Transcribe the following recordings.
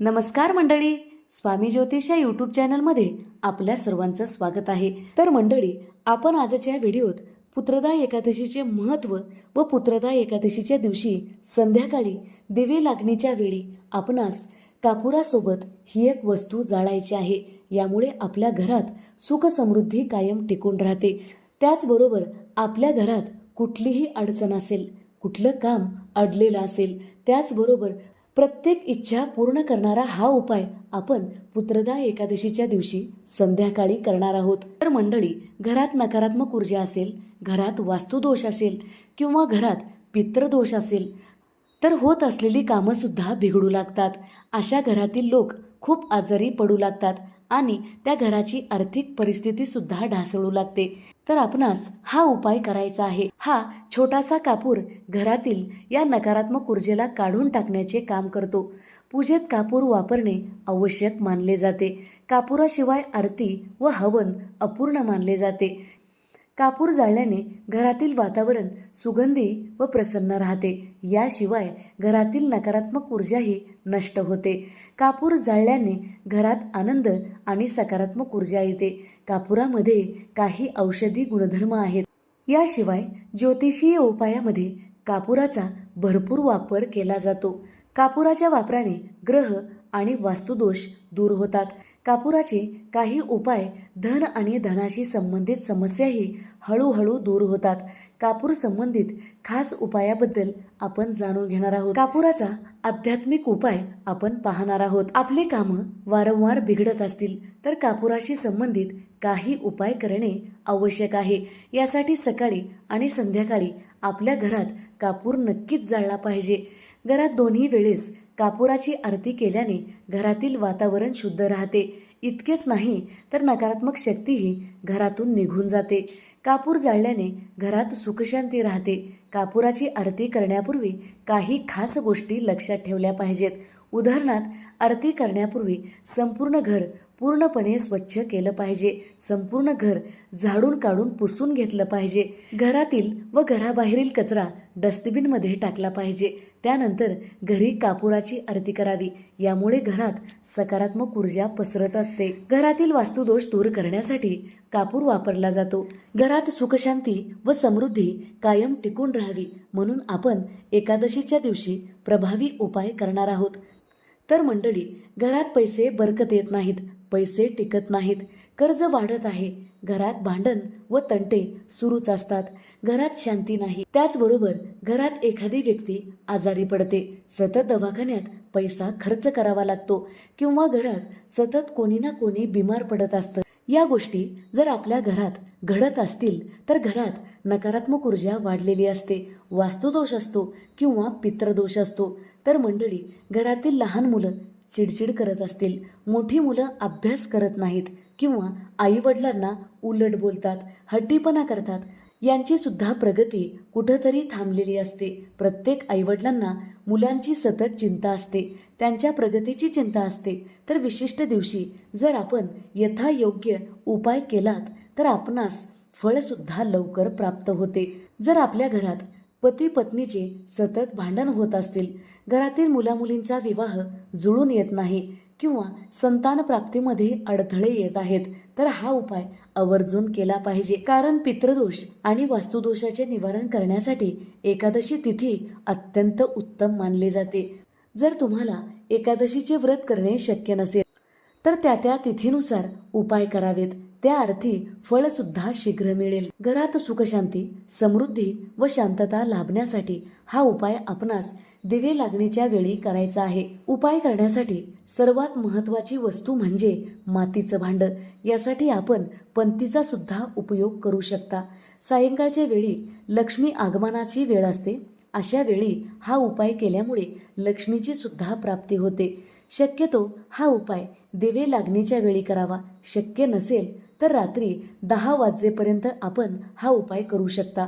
नमस्कार मंडळी स्वामी ज्योतिष या यूट्यूब चॅनलमध्ये आपल्या सर्वांचं स्वागत आहे. तर मंडळी आपण आजच्या व्हिडिओत पुत्रदा एकादशीचे महत्त्व व पुत्रदा एकादशीच्या दिवशी संध्याकाळी दिवे लागणीच्या वेळी आपणास कापुरासोबत ही एक वस्तू जाळायची आहे. यामुळे आपल्या घरात सुखसमृद्धी कायम टिकून राहते. त्याचबरोबर आपल्या घरात कुठलीही अडचण असेल कुठलं काम अडलेलं असेल त्याचबरोबर प्रत्येक इच्छा पूर्ण करणारा हा उपाय आपण पुत्रदा एकादशीच्या दिवशी संध्याकाळी करणार आहोत. तर मंडळी घरात नकारात्मक ऊर्जा असेल घरात वास्तुदोष असेल किंवा घरात पित्रदोष असेल तर होत असलेली कामंसुद्धा बिघडू लागतात. अशा घरातील लोक खूप आजारी पडू लागतात आणि त्या घराची आर्थिक परिस्थितीसुद्धा ढासळू लागते. तर आपणास हा उपाय करायचा आहे. हा छोटासा कापूर घरातील या नकारात्मक ऊर्जेला काढून टाकण्याचे काम करतो. पूजेत कापूर वापरणे आवश्यक मानले जाते. कापुराशिवाय आरती व हवन अपूर्ण मानले जाते. कापूर जाळल्याने घरातील वातावरण सुगंधी व प्रसन्न राहते. याशिवाय घरातील नकारात्मक ऊर्जाही नष्ट होते. कापूर जाळल्याने घरात आनंद आणि सकारात्मक ऊर्जा येते. कापुरामध्ये काही औषधी गुणधर्म आहेत. याशिवाय ज्योतिषीय उपायामध्ये कापुराचा भरपूर वापर केला जातो. कापुराच्या वापराने ग्रह आणि वास्तुदोष दूर होतात. कापुराचे काही उपाय धन आणि धनाशी संबंधित समस्याही हळूहळू दूर होतात. कापूर संबंधित खास उपायाबद्दल आपण जाणून घेणार आहोत. कापुराचा आध्यात्मिक उपाय आपण पाहणार आहोत. आपली कामं वारंवार बिघडत असतील तर कापुराशी संबंधित काही उपाय करणे आवश्यक आहे. यासाठी सकाळी आणि संध्याकाळी आपल्या घरात कापूर नक्कीच जाळला पाहिजे. घरात दोन्ही वेळेस कापुराची आरती केल्याने घरातील वातावरण शुद्ध राहते. इतकेच नाही तर नकारात्मक शक्तीही घरातून निघून जाते. कापूर जाळल्याने घरात सुखशांती राहते. कापुराची आरती करण्यापूर्वी काही खास गोष्टी लक्षात ठेवल्या पाहिजेत. उदाहरणार्थ आरती करण्यापूर्वी संपूर्ण घर पूर्णपणे स्वच्छ केलं पाहिजे. संपूर्ण घर झाडून काढून पुसून घेतलं पाहिजे. घरातील व घराबाहेरील कचरा डस्टबिनमध्ये टाकला पाहिजे. त्यानंतर घरी कापुराची आरती करावी. यामुळे घरात सकारात्मक ऊर्जा पसरत असते. घरातील वास्तुदोष दूर करण्यासाठी कापूर वापरला जातो. घरात सुखशांती व समृद्धी कायम टिकून राहावी म्हणून आपण एकादशीच्या दिवशी प्रभावी उपाय करणार आहोत. तर मंडळी घरात पैसे बरकत येत नाहीत पैसे टिकत नाहीत कर्ज वाढत आहे. घरात भांडण व तंटे सुरूच असतात. घरात शांती नाही. त्याचबरोबर घरात एखादी व्यक्ती आजारी पडते. सतत दवाखान्यात पैसा खर्च करावा लागतो किंवा घरात सतत कोणी ना कोणी बिमार पडत असतं. या गोष्टी जर आपल्या घरात घडत असतील तर घरात नकारात्मक ऊर्जा वाढलेली असते. वास्तुदोष असतो किंवा पित्रदोष असतो. तर मंडळी घरातील लहान मुलं चिडचिड करत असतील मोठी मुलं अभ्यास करत नाहीत किंवा आईवडिलांना उलट बोलतात हट्टीपणा करतात यांची सुद्धा प्रगती कुठंतरी थांबलेली असते. प्रत्येक आईवडिलांना मुलांची सतत चिंता असते त्यांच्या प्रगतीची चिंता असते. तर विशिष्ट दिवशी जर आपण यथायोग्य उपाय केलात तर आपणास फळसुद्धा लवकर प्राप्त होते. जर आपल्या घरात पती पत्नीचे सतत भांडण होत असतील. घरातील मुलामुलींचा विवाह जुळून येत नाही किंवा संतान प्राप्तीमध्ये अडथळे येत आहेत तर हा उपाय आवर्जून केला पाहिजे. कारण पितृदोष आणि वास्तुदोषाचे निवारण करण्यासाठी एकादशी तिथी अत्यंत उत्तम मानली जाते. जर तुम्हाला एकादशीचे व्रत करणे शक्य नसेल तर त्या त्या तिथीनुसार उपाय करावेत. त्या अर्थी फळसुद्धा शीघ्र मिळेल. घरात सुखशांती समृद्धी व शांतता लाभण्यासाठी हा उपाय आपणास दिवे लागणीच्या वेळी करायचा आहे. उपाय करण्यासाठी सर्वात महत्त्वाची वस्तू म्हणजे मातीचं भांड. यासाठी आपण पंतीचा सुद्धा उपयोग करू शकता. सायंकाळच्या वेळी लक्ष्मी आगमनाची वेळ असते. अशा वेळी हा उपाय केल्यामुळे लक्ष्मीची सुद्धा प्राप्ती होते. शक्यतो हा उपाय दिवे लागणीच्या वेळी करावा. शक्य नसेल तर रात्री दहा वाजेपर्यंत आपण हा उपाय करू शकता.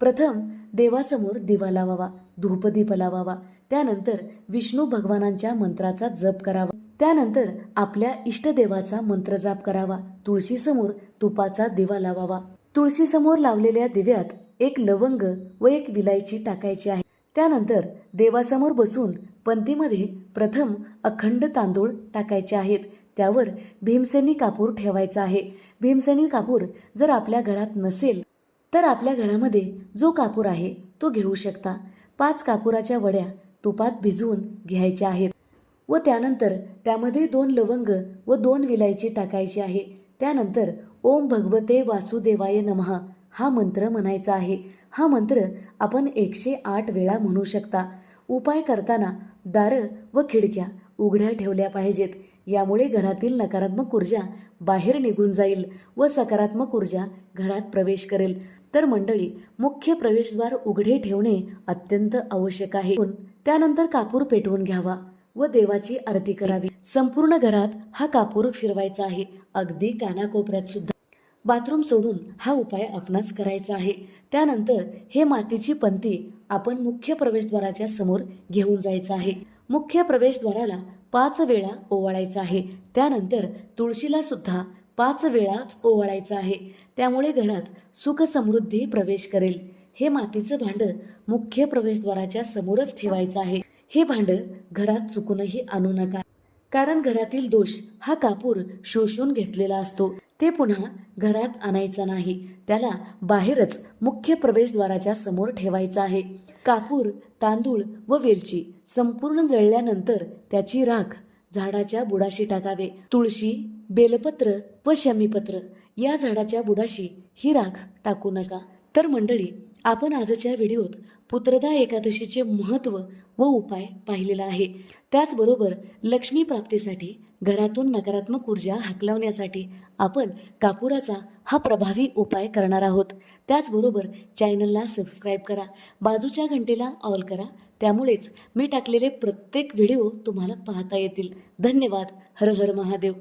प्रथम देवासमोर दिवा लावावा धूपदीप लावावा त्यानंतर विष्णू भगवानांच्या मंत्राचा जप करावा त्यानंतर आपल्या इष्टदेवाचा मंत्र जाप करावा तुळशीसमोर तुपाचा दिवा लावावा. तुळशीसमोर लावलेल्या दिव्यात एक लवंग व एक विलायची टाकायची आहे. त्यानंतर देवासमोर बसून पंथीमध्ये प्रथम अखंड तांदूळ टाकायचे आहेत. त्यावर भीमसेनी कापूर ठेवायचा आहे. भीमसेनी कापूर जर आपल्या घरात नसेल तर आपल्या घरामध्ये जो कापूर आहे तो घेऊ शकता. पाच कापुराच्या वड्या तुपात भिजवून घ्यायच्या आहेत व त्यानंतर त्यामध्ये दोन लवंग व दोन विलायची टाकायची आहे. त्यानंतर ओम भगवते वासुदेवाय नमः हा मंत्र म्हणायचा आहे. हा मंत्र आपण एकशे आठ वेळा म्हणू शकता. उपाय करताना दारं व खिडक्या उघड्या ठेवल्या पाहिजेत. यामुळे घरातील नकारात्मक ऊर्जा बाहेर निघून जाईल व सकारात्मक ऊर्जा घरात प्रवेश करेल. तर मंडळी मुख्य प्रवेशद्वार उघडे ठेवणे अत्यंत आवश्यक आहे. त्यानंतर कापूर पेटवून घ्यावा व देवाची आरती करावी. संपूर्ण घरात हा कापूर फिरवायचा आहे. अगदी कानाकोपऱ्यात सुद्धा बाथरूम सोडून हा उपाय आपणास करायचा आहे. त्यानंतर हे मातीची पंती आपण मुख्य प्रवेशद्वाराच्या समोर घेऊन जायचं आहे. मुख्य प्रवेशद्वाराला पाच वेळा ओवाळायचं आहे. त्यानंतर तुळशीला सुद्धा पाच वेळाच ओवाळायचं आहे. त्यामुळे घरात सुख समृद्धी प्रवेश करेल. हे मातीचं भांड मुख्य प्रवेशद्वाराच्या समोरच ठेवायचं आहे. हे भांड घरात चुकूनही आणू नका. कारण घरातील दोष हा कापूर शोषून घेतलेला असतो. ते पुन्हा घरात आणायचा नाही. त्याला बाहेरच मुख्य प्रवेशद्वाराच्या समोर ठेवायचा आहे. कापूर तांदूळ व वेलची संपूर्ण जळल्यानंतर त्याची राख झाडाच्या बुडाशी टाकावे. तुळशी बेलपत्र व शमीपत्र या झाडाच्या बुडाशी ही राख टाकू नका. तर मंडळी आपण आजच्या व्हिडिओत पुत्रदा एकादशीचे महत्त्व व उपाय पाहिलेला आहे. त्याचबरोबर लक्ष्मी प्राप्तीसाठी घरातून नकारात्मक ऊर्जा हाकलवण्यासाठी आपण कापुराचा हा प्रभावी उपाय करणार आहोत. त्याचबरोबर चॅनलला सबस्क्राईब करा बाजूच्या घंटेला ऑल करा त्यामुळेच मी टाकलेले प्रत्येक व्हिडिओ तुम्हाला पाहता येतील. धन्यवाद. हर हर महादेव.